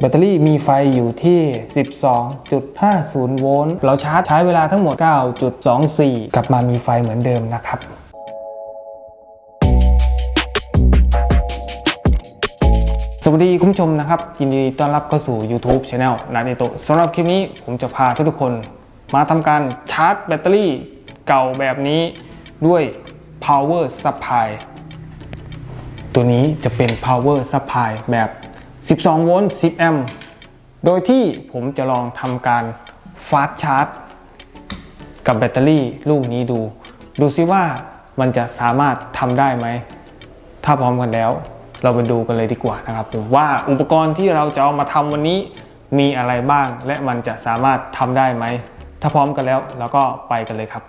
แบตเตอรี่มีไฟอยู่ที่ 12.50 โวลต์ เราชาร์จใช้เวลาทั้งหมด 9.24 กลับมามีไฟเหมือนเดิมนะครับสวัสดีคุณผู้ชมนะครับ ยินดีต้อนรับเข้าสู่ YouTube Channel นาเดโตะสำหรับคลิปนี้ผมจะพาทุกคน มาทำการชาร์จแบตเตอรี่เก่าแบบนี้ด้วย power supply ตัวนี้จะเป็น power supply แบบ 12 โวลต์ 10 แอมป์ โดยที่ผมจะลองทำการ fast charge กับแบตเตอรี่ลูกนี้ดู ดูซิว่ามันจะสามารถทำได้ไหม ถ้าพร้อมกันแล้ว เราไปดูกันเลยดีกว่านะครับผมว่าอุปกรณ์ที่เราจะเอามาทำวันนี้มีอะไรบ้าง และมันจะสามารถทำได้ไหม ถ้าพร้อมกันแล้วเราก็ไปกันเลยครับ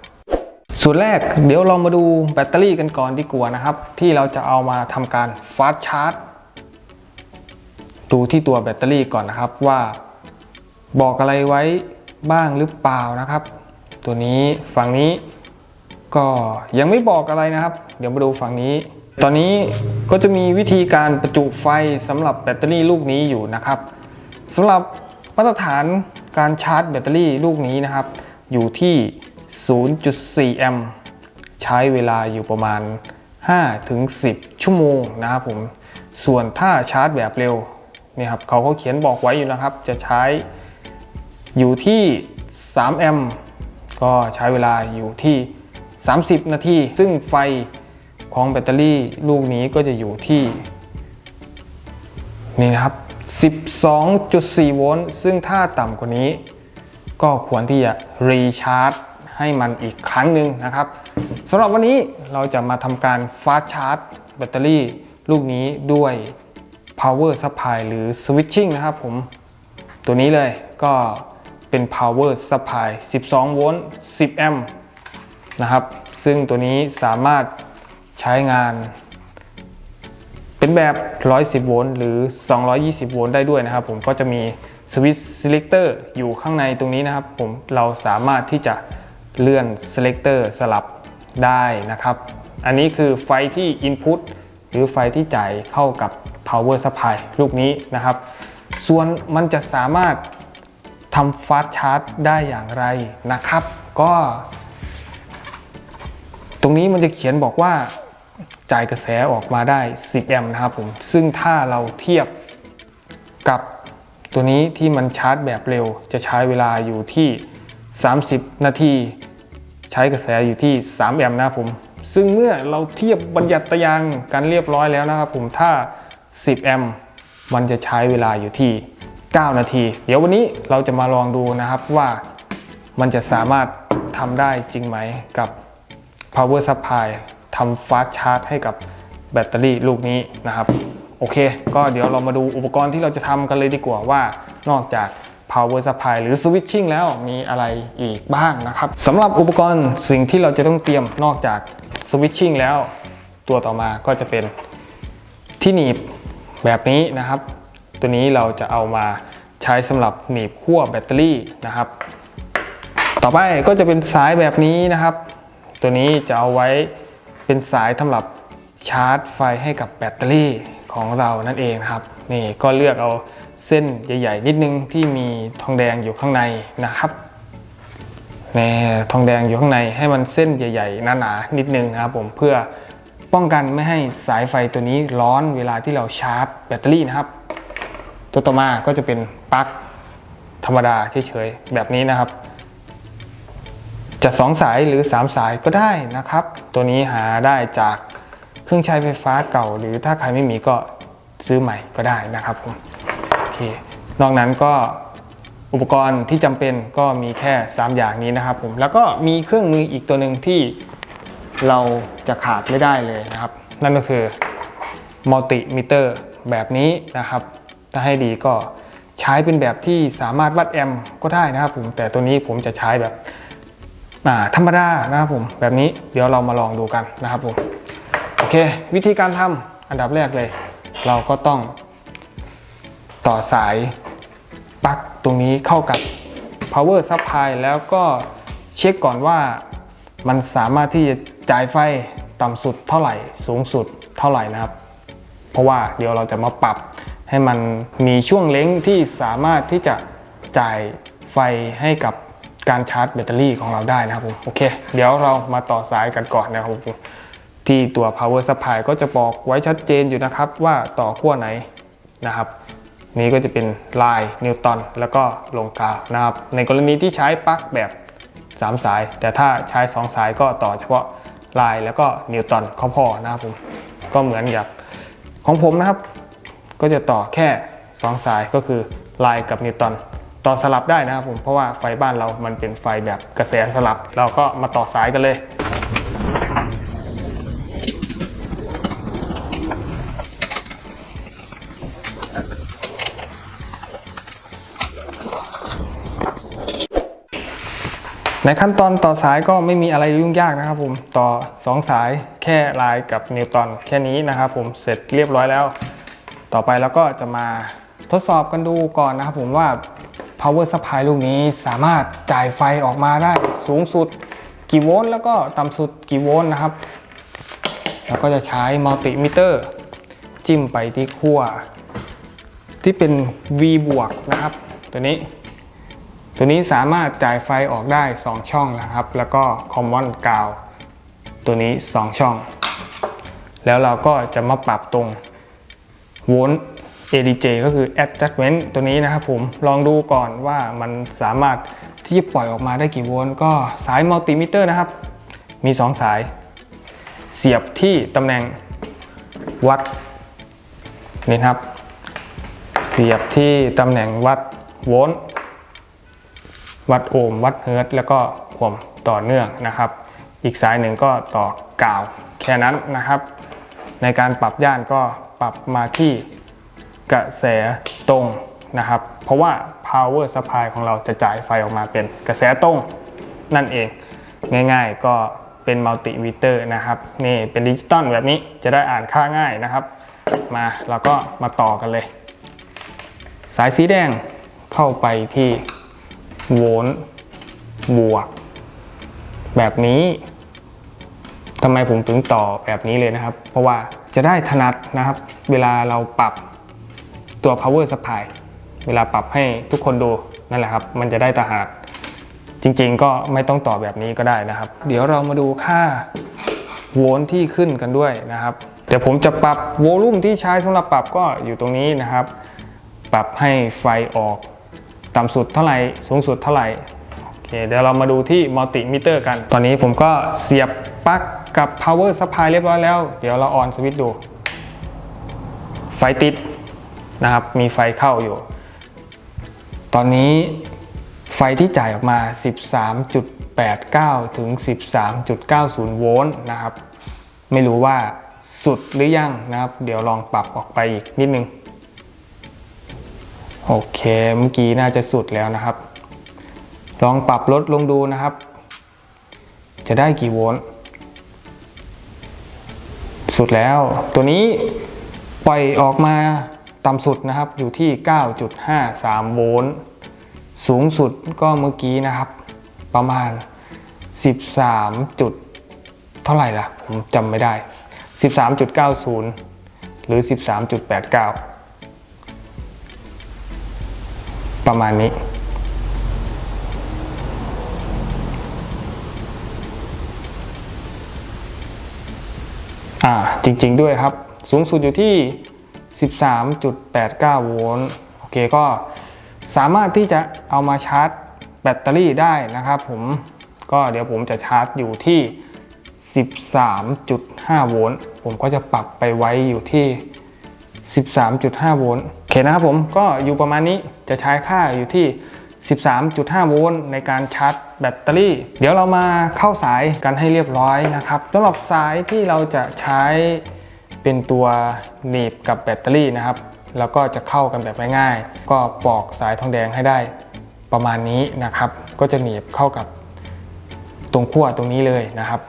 ส่วนแรกเดี๋ยวเรามาดูแบตเตอรี่กันก่อนดีกว่านะครับ ที่เราจะเอามาทำการฟาสชาร์จ ดูที่ตัวแบตเตอรี่ก่อนนะครับว่าบอกอะไรไว้บ้างหรือเปล่านะครับ ตัวนี้ฝั่งนี้ก็ยังไม่บอกอะไรนะครับ เดี๋ยวมาดูฝั่งนี้ ตอนนี้ก็จะมีวิธีการประจุไฟสำหรับแบตเตอรี่ลูกนี้อยู่นะครับสำหรับมาตรฐานการชาร์จแบตเตอรี่ลูกนี้นะครับ อยู่ที่ 0.4 แอมป์ใช้เวลาอยู่ประมาณ 5-10 ชั่วโมงนะครับผมส่วนถ้าชาร์จแบบเร็ว นี่ครับเขาก็เขียนบอกไว้อยู่นะครับ จะใช้อยู่ที่ 3 แอมป์ก็ใช้เวลาอยู่ที่ 30 นาที ซึ่งไฟของแบตเตอรี่ลูกนี้ก็จะอยู่ที่ นี่นะครับ 12.4 โวลต์ ซึ่งถ้าต่ำกว่านี้ ก็ควรที่จะรีชาร์จให้มันอีกครั้งหนึ่งนะครับสำหรับวันนี้เราจะมาทำการฟาสชาร์จแบตเตอรี่ลูกนี้ด้วย power supply หรือ switching นะครับผม ตัวนี้เลยก็เป็น power supply 12 โวลต์ 10 แอมป์นะครับ ซึ่งตัวนี้สามารถใช้งาน เป็นแบบ 110 โวลต์หรือ 220 โวลต์ได้ด้วยนะครับ ผมก็จะมีสวิตช์ selector อยู่ข้างในตรงนี้นะครับ ผมเราสามารถที่จะเลื่อน selector สลับได้นะครับ อันนี้คือไฟที่ input หรือไฟที่จ่ายเข้ากับ power supply ลูกนี้นะครับ ส่วนมันจะสามารถทำ fast charge ได้อย่างไรนะครับ ก็ตรงนี้มันจะเขียนบอกว่าจ่ายกระแสออกมาได้ 10 แอมป์นะครับผม ซึ่งถ้าเราเทียบกับตัวนี้ที่มันชาร์จแบบเร็ว จะใช้เวลาอยู่ที่ 30 นาที ใช้กระแสอยู่ที่ 3 แอมป์นะครับผม ซึ่งเมื่อเราเทียบบรรยัตยางกันเรียบร้อยแล้วนะครับผม ถ้า 10 แอมป์มันจะใช้เวลาอยู่ที่ 9 นาที เดี๋ยววันนี้เราจะมาลองดูนะครับว่ามันจะสามารถทำได้จริงไหมกับ power supply ทำ fast charge ให้กับแบตเตอรี่ลูกนี้นะครับ โอเค ก็เดี๋ยวเรามาดูอุปกรณ์ที่เราจะทำกันเลยดีกว่าว่านอกจาก power supply หรือ switching แล้วมีอะไรอีกบ้างนะครับสำหรับอุปกรณ์สิ่งที่เราจะต้องเตรียมนอกจาก switching แล้ว ตัวต่อมาก็จะเป็นที่หนีบ แบบนี้นะครับ ตัวนี้เราจะเอามาใช้สำหรับหนีบขั้วแบตเตอรี่นะครับ ต่อไปก็จะเป็นสายแบบนี้นะครับ ตัวนี้จะเอาไว้เป็นสายสำหรับชาร์จไฟให้กับแบตเตอรี่ของเรานั่นเองนะครับนี่ก็เลือกเอาเส้นใหญ่ ๆ นิดนึงที่มีทองแดงอยู่ข้างในนะครับนี่ทองแดงอยู่ข้างในให้มันเส้นใหญ่ ๆหนาๆนิดนึงนะครับผมเพื่อ ป้องกันไม่ให้สายไฟตัวนี้ร้อนเวลาที่เราชาร์จแบตเตอรี่นะครับ ตัวต่อมาก็จะเป็นปลั๊กธรรมดาเฉยๆแบบนี้นะครับ จะ2สายหรือ 3 สายก็ได้นะครับ ตัวนี้หาได้จากเครื่องใช้ไฟฟ้าเก่า หรือถ้าใครไม่มีก็ซื้อใหม่ก็ได้นะครับผมโอเคนอกนั้นก็อุปกรณ์ที่จำเป็นก็มีแค่ 3 อย่างนี้นะครับผมแล้วก็มีเครื่องมืออีกตัวหนึ่งที่ เราจะขาดไม่ได้เลยนะครับ นั่นก็คือมัลติมิเตอร์แบบนี้นะครับ ถ้าให้ดีก็ใช้เป็นแบบที่สามารถวัดแอมป์ก็ได้นะครับผมแต่ตัวนี้ผมจะใช้แบบธรรมดานะครับผมแบบนี้เดี๋ยวเรามาลองดูกันนะครับผมโอเค วิธีการทำอันดับแรกเลย เราก็ต้องต่อสายปลั๊กตรงนี้เข้ากับ power supply แล้วก็เช็คก่อนว่ามันสามารถที่จะ จ่ายไฟต่ำสุดเท่าไหร่ สูงสุดเท่าไหร่นะครับ เพราะว่าเดี๋ยวเราจะมาปรับให้มันมีช่วงเล้งที่สามารถที่จะจ่ายไฟให้กับการชาร์จแบตเตอรี่ของเราได้นะครับผมโอเค เดี๋ยวเรามาต่อสายกันก่อนนะครับผมที่ตัว power supply ก็จะบอกไว้ชัดเจนอยู่นะครับว่าต่อขั้วไหนนะครับ นี้ก็จะเป็นลายนิวตันแล้วก็ลงกาวนะครับ ในกรณีที่ใช้ปลั๊กแบบ 3 สาย แต่ถ้าใช้ 2 สายก็ต่อเฉพาะ ลายแล้วก็นิวตันข้อพ่อนะครับผมก็เหมือนกับของผมนะครับ ก็จะต่อแค่ 2 สายก็คือลายกับนิวตันต่อสลับได้นะครับผมเพราะว่าไฟบ้านเรามันเป็นไฟแบบกระแสสลับ เราก็มาต่อสายกันเลย ในขั้นตอนต่อสายก็ไม่มีอะไรยุ่งยากนะครับผมต่อ 2 สายแค่ลายกับนิวตันแค่นี้นะครับผมเสร็จเรียบร้อยแล้ว ต่อไปเราก็จะมาทดสอบกันดูก่อนนะครับผมว่า power supply ลูกนี้สามารถจ่ายไฟออกมาได้สูงสุดกี่โวลต์แล้วก็ต่ำสุดกี่โวลต์นะครับ แล้วก็จะใช้มัลติมิเตอร์จิ้มไปที่ขั้วที่เป็น V บวกนะครับ ตัวนี้ ตัวนี้สามารถจ่ายไฟออกได้ 2 ช่องนะครับ แล้วก็ common กาวตัวนี้ 2 ช่อง แล้วเราก็จะมาปรับตรงโวลต์ ADJ ก็คือ adjustment ตัวนี้นะครับผมลองดูก่อนว่ามันสามารถที่จะปล่อยออกมาได้กี่โวลต์ก็สายมัลติมิเตอร์นะครับ มี 2 สาย เสียบที่ตำแหน่งวัดนี่ครับ เสียบที่ตำแหน่งวัดโวลต์ วัดโอห์มวัดเฮิร์ตแล้วก็ความต่อเนื่องนะครับ อีกสายหนึ่งก็ต่อกาวแค่นั้นนะครับ ในการปรับย่านก็ปรับมาที่กระแสตรงนะครับ เพราะว่า power supply ของเราจะจ่ายไฟออกมาเป็นกระแสตรงนั่นเอง ง่ายๆก็เป็นมัลติมิเตอร์นะครับนี่เป็นดิจิตอลแบบนี้จะได้อ่านค่าง่ายนะครับ มาเราก็มาต่อกันเลย สายสีแดงเข้าไปที่ โวลต์บวก แบบนี้ทำไมผมถึงต่อแบบนี้เลยนะครับ เพราะว่าจะได้ถนัดนะครับ เวลาเราปรับตัว power supply เวลาปรับให้ทุกคนดูนั่นแหละครับ มันจะได้ตะหาดจริงๆ ก็ไม่ต้องต่อแบบนี้ก็ได้นะครับ เดี๋ยวเรามาดูค่าโวลต์ที่ขึ้นกันด้วยนะครับ เดี๋ยวผมจะปรับโวลูมที่ใช้สำหรับปรับก็อยู่ตรงนี้นะครับ ปรับให้ไฟออก ต่ำสุดเท่าไหร่สูงสุดเท่าไหร่โอเคเดี๋ยวเรามาดูที่มัลติมิเตอร์กัน ตอนนี้ผมก็เสียบปลั๊กกับ power supply เรียบร้อยแล้ว เดี๋ยวเราออนสวิตช์ดู ไฟติดนะครับมีไฟเข้าอยู่ ตอนนี้ไฟที่จ่ายออกมา 13.89 ถึง 13.90 โวลต์นะครับ ไม่รู้ว่าสุดหรือยังนะครับ เดี๋ยวลองปรับออกไปอีกนิดนึง โอเคเมื่อกี้น่าจะสุดแล้วนะครับ ลองปรับลดลงดูนะครับ จะได้กี่โวลต์สุดแล้ว ตัวนี้ปล่อยออกมาต่ำสุดนะครับอยู่ที่ 9.53 โวลต์สูงสุดก็เมื่อกี้นะครับ ประมาณ 13 จุดเท่าไหร่ล่ะ ผมจำไม่ได้ 13.90 หรือ 13.89 ประมาณนี้ อ่า จริงๆด้วยครับ สูงสุดอยู่ที่ 13.89 โวลต์ โอเคก็สามารถที่จะเอามาชาร์จแบตเตอรี่ได้นะครับผม ก็เดี๋ยวผมจะชาร์จอยู่ที่ 13.5 โวลต์ ผมก็จะปรับไปไว้อยู่ที่ 13.5 โวลต์ โอเคนะครับผมก็อยู่ประมาณนี้จะใช้ค่าอยู่ที่ 13.5 โวลต์ในการชาร์จแบตเตอรี่ เดี๋ยวเรามาเข้าสายกันให้เรียบร้อยนะครับสำหรับสายที่เราจะใช้เป็นตัวหนีบกับแบตเตอรี่นะครับ แล้วก็จะเข้ากันแบบง่ายๆ ก็ปอกสายทองแดงให้ได้ประมาณนี้นะครับ ก็จะหนีบเข้ากับตรงขั้วตรงนี้เลยนะครับ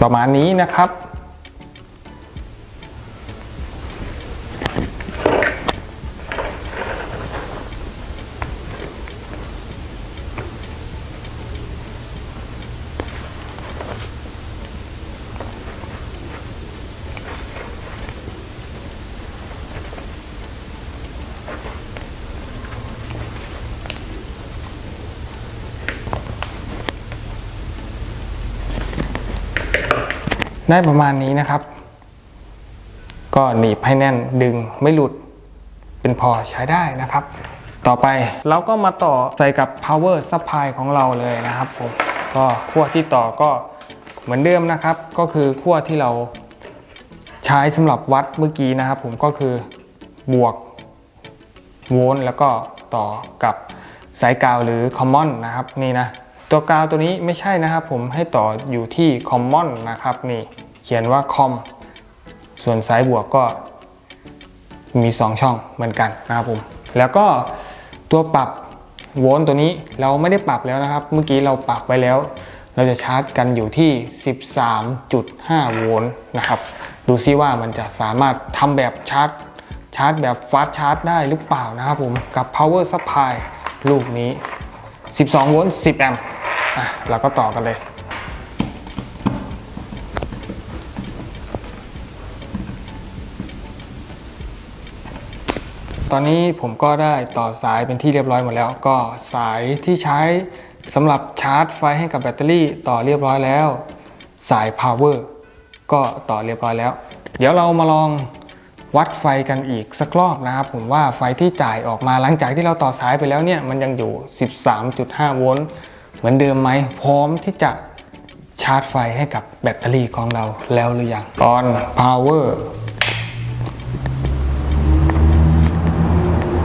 ประมาณนี้นะครับ ได้ประมาณนี้นะครับ ก็หนีบให้แน่นดึงไม่หลุดเป็นพอใช้ได้นะครับ ต่อไปเราก็มาต่อใส่กับ power supply ของเราเลยนะครับผมก็ขั้วที่ต่อก็เหมือนเดิมนะครับ ก็คือขั้วที่เราใช้สำหรับวัดเมื่อกี้นะครับ ผมก็คือบวกโวลต์แล้วก็ต่อกับสายกาวหรือ common นะครับนี่นะ ตัวกาวตัวนี้ไม่ใช่นะครับผมให้ต่ออยู่ที่ common นะครับนี่เขียนว่า com ส่วนสายบวกก็มี 2 ช่องเหมือนกันนะครับผม แล้วก็ตัวปรับโวลต์ตัวนี้เราไม่ได้ปรับแล้วนะครับ เมื่อกี้เราปรับไว้แล้ว เราจะชาร์จกันอยู่ที่ 13.5 โวลต์นะครับ ดูซิว่ามันจะสามารถทำแบบชาร์จ ชาร์จแบบฟาสต์ชาร์จได้หรือเปล่านะครับผม กับ power supply ลูกนี้ 12 โวลต์ 10 แอมป์ อะเราก็ต่อกันเลย ตอนนี้ผมก็ได้ต่อสายเป็นที่เรียบร้อยหมดแล้ว ก็สายที่ใช้สำหรับชาร์จไฟให้กับแบตเตอรี่ต่อเรียบร้อยแล้ว สาย power ก็ต่อเรียบร้อยแล้ว เดี๋ยวเรามาลองวัดไฟกันอีกสักรอบนะครับ ผมว่าไฟที่จ่ายออกมาหลังจากที่เราต่อสายไปแล้วเนี่ย มันยังอยู่ 13.5 โวลต์ เหมือนเดิมไหมพร้อมที่จะชาร์จไฟให้กับแบตเตอรี่ของเราแล้วหรือยัง on power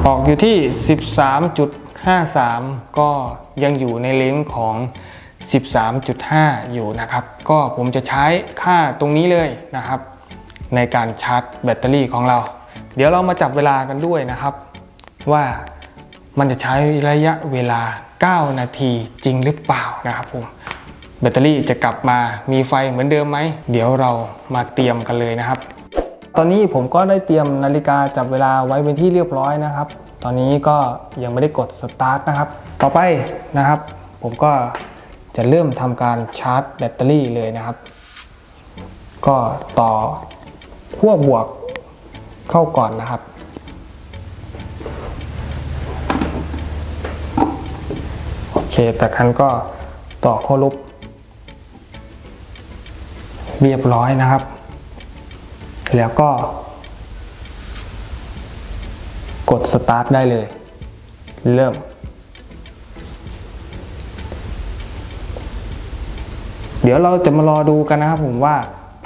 ออกอยู่ที่ 13.53 ก็ยังอยู่ในเลนส์ของ 13.5 อยู่นะครับ ก็ผมจะใช้ค่าตรงนี้เลยนะครับ ในการชาร์จแบตเตอรี่ของเรา เดี๋ยวเรามาจับเวลากันด้วยนะครับ ว่ามันจะใช้ระยะเวลา 9 นาทีจริงหรือเปล่านะครับผมแบตเตอรี่จะกลับมามีไฟเหมือนเดิมไหม เดี๋ยวเรามาเตรียมกันเลยนะครับ ตอนนี้ผมก็ได้เตรียมนาฬิกาจับเวลาไว้เป็นที่เรียบร้อยนะครับ ตอนนี้ก็ยังไม่ได้กดสตาร์ทนะครับ ต่อไปนะครับ ผมก็จะเริ่มทำการชาร์จแบตเตอรี่เลยนะครับ ก็ต่อขั้วบวกเข้าก่อนนะครับ โอ เคจากนั้นก็ต่อขั้วลบ เรียบร้อยนะครับ แล้วก็ กดสตาร์ทได้เลย เริ่ม เดี๋ยวเราจะมารอดูกันนะครับผมว่า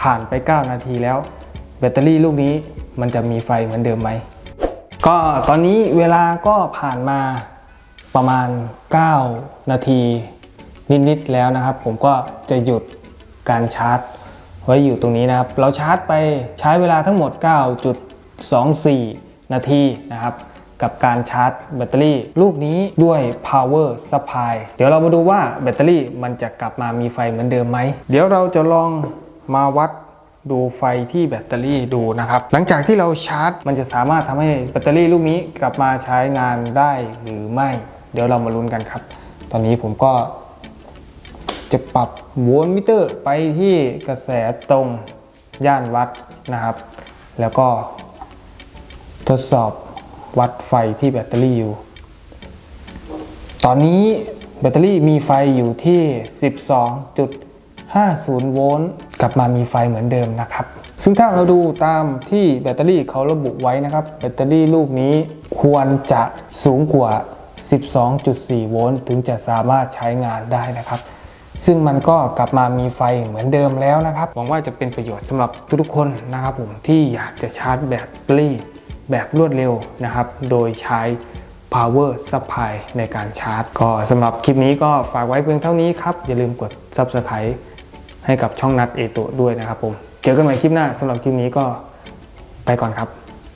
ผ่านไป 9 นาทีแล้ว แบตเตอรี่ลูกนี้มันจะมีไฟเหมือนเดิมไหมก็ตอนนี้เวลาก็ผ่านมา ประมาณ 9 นาทีนิดๆแล้วนะครับ ผมก็จะหยุดการชาร์จ ไว้อยู่ตรงนี้นะครับ เราชาร์จไปใช้เวลาทั้งหมด 9.24 นาทีนะครับ กับการชาร์จแบตเตอรี่ ลูกนี้ด้วย power supply เดี๋ยวเรามาดูว่าแบตเตอรี่มันจะกลับมามีไฟเหมือนเดิมไหม เดี๋ยวเราจะลองมาวัดดูไฟที่แบตเตอรี่ดูนะครับ หลังจากที่เราชาร์จ มันจะสามารถทำให้แบตเตอรี่ลูกนี้กลับมาใช้งานได้หรือไม่ เดี๋ยวเรามาลุ้นกันครับ ตอนนี้ผมก็จะปรับโวลต์มิเตอร์ไปที่กระแสตรงย่านวัดนะครับ แล้วก็ทดสอบวัดไฟที่แบตเตอรี่อยู่ ตอนนี้แบตเตอรี่มีไฟอยู่ที่ 12.50 โวลต์ กลับมามีไฟเหมือนเดิมนะครับ ซึ่งถ้าเราดูตามที่แบตเตอรี่เขาระบุไว้นะครับ แบตเตอรี่ลูกนี้ควรจะสูงกว่า 12.4 โวลต์ถึงจะสามารถใช้งานได้นะครับ ซึ่งมันก็กลับมามีไฟเหมือนเดิมแล้วนะครับ หวังว่าจะเป็นประโยชน์สำหรับทุกๆคนนะครับผมที่อยากจะชาร์จแบตเตอรี่แบบรวดเร็วนะครับ โดยใช้ power supply ในการชาร์จ ก็สำหรับคลิปนี้ก็ฝากไว้เพียงเท่านี้ครับ อย่าลืมกด subscribe ให้กับช่องนัดเอโตด้วยนะครับผม เจอกันใหม่คลิปหน้าสำหรับคลิปนี้ก็ไปก่อนครับ